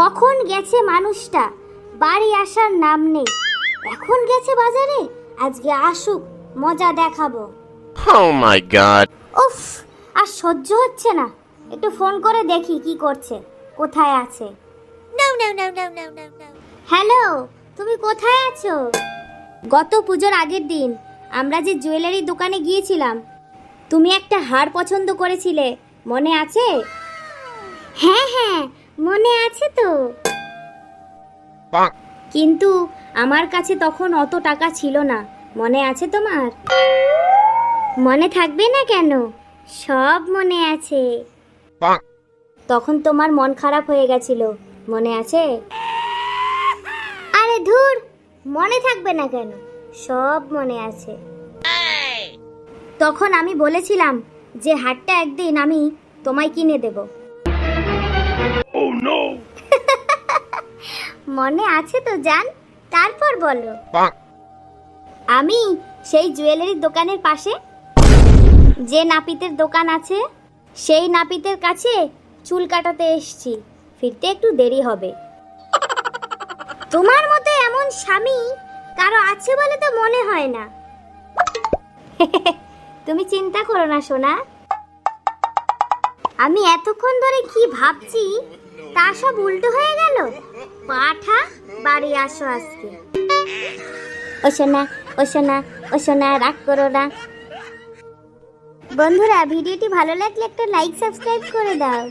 কখন গেছে মানুষটা? বাড়ি আসার নাম নেই। এখন গেছে বাজারে? আজকে আসুক মজা দেখাবো। Oh my উফ আর সহ্য হচ্ছে না। একটু ফোন করে দেখি কি করছে। কোথায় আছে? হ্যালো তুমি কোথায় আছো? গত পুজোর আগের দিন আমরা যে জুয়েলারি দোকানে গিয়েছিলাম তুমি একটা হার পছন্দ করেছিলে। মনে আছে? হ্যাঁ হ্যাঁ। মনে আছে তো? কিন্তু আমার কাছে তখন অত টাকা ছিল না। মনে আছে তোমার? মনে থাকবে না কেন? সব মনে আছে। তখন তোমার মন খারাপ হয়ে গেছিল। মনে আছে? আরে ধুর মনে থাকবে না কেন? সব মনে আছে। তখন আমি বলেছিলাম যে হাটটা একদিন আমি তোমায় কিনে দেব। মনে আছে তো জান? তারপর বলো। আমি সেই জুয়েলারির দোকানের পাশে যে নাপিতের দোকান আছে সেই নাপিতের কাছে চুল কাটাতে এসছি। ফিরতে একটু দেরি হবে। তোমার মতো এমন স্বামী কারও আছে বলে তো মনে হয় না। তুমি চিন্তা করো না সোনা। আমি এতক্ষণ ধরে কি ভাবছি, তা সব উল্টো হয়ে গেল? পাঠা, বাড়ি আসো আজকে। ও সোনা, ও রাগ করো না। বন্ধুরা, ভিডিওটি ভালো লাগলে একটা লাইক সাবস্ক্রাইব করে দাও।